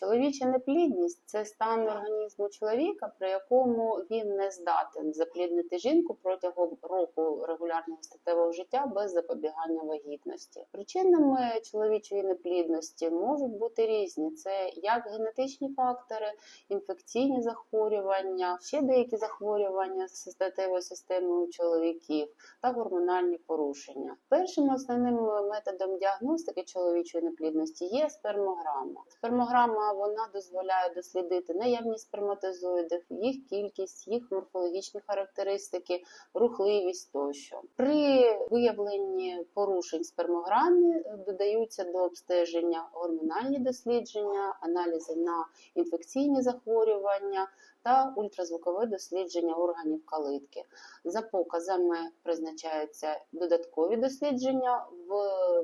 Чоловіча неплідність це стан організму чоловіка, при якому він не здатен запліднити жінку протягом року регулярного статевого життя без запобігання вагітності. Причинами чоловічої неплідності можуть бути різні: це як генетичні фактори, інфекційні захворювання, ще деякі захворювання з статевою системою у чоловіків та гормональні порушення. Першим основним методом діагностики чоловічої неплідності є спермограма. Спермограма вона дозволяє дослідити наявність сперматозоїдів, їх кількість, їх морфологічні характеристики, рухливість тощо. При виявленні порушень спермограми е, додаються до обстеження гормональні дослідження, аналізи на інфекційні захворювання та ультразвукове дослідження органів калитки. За показами призначаються додаткові дослідження в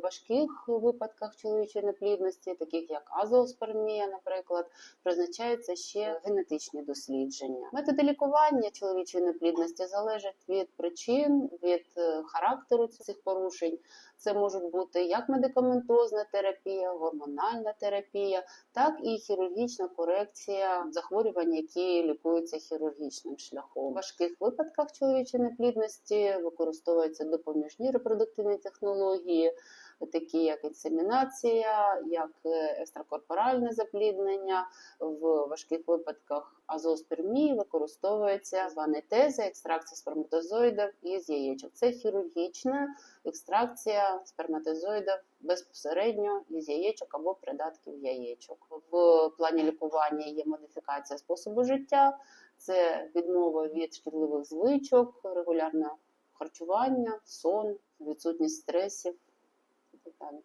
важких випадках чоловічої неплідності, таких як азооспермія, наприклад, призначаються ще генетичні дослідження. Методи лікування чоловічої неплідності залежать від причин, від е, характеру цих порушень. Це можуть бути як медикаментозна терапія, гормональна терапія, так і хірургічна корекція захворювань, які лікуються хірургічним шляхом. У важких випадках чоловічої неплідності використовуються допоміжні репродуктивні технології, такі як інсемінація, як е, екстракорпоральне запліднення. В важких випадках азооспермії використовується званий теза, екстракція сперматозоїдів із яєчок. Це хірургічна екстракція сперматозоїдів безпосередньо із яєчок або придатків яєчок. В плані лікування є модифікація способу життя, це відмова від шкідливих звичок, регулярне харчування, сон, відсутність стресів і так далі.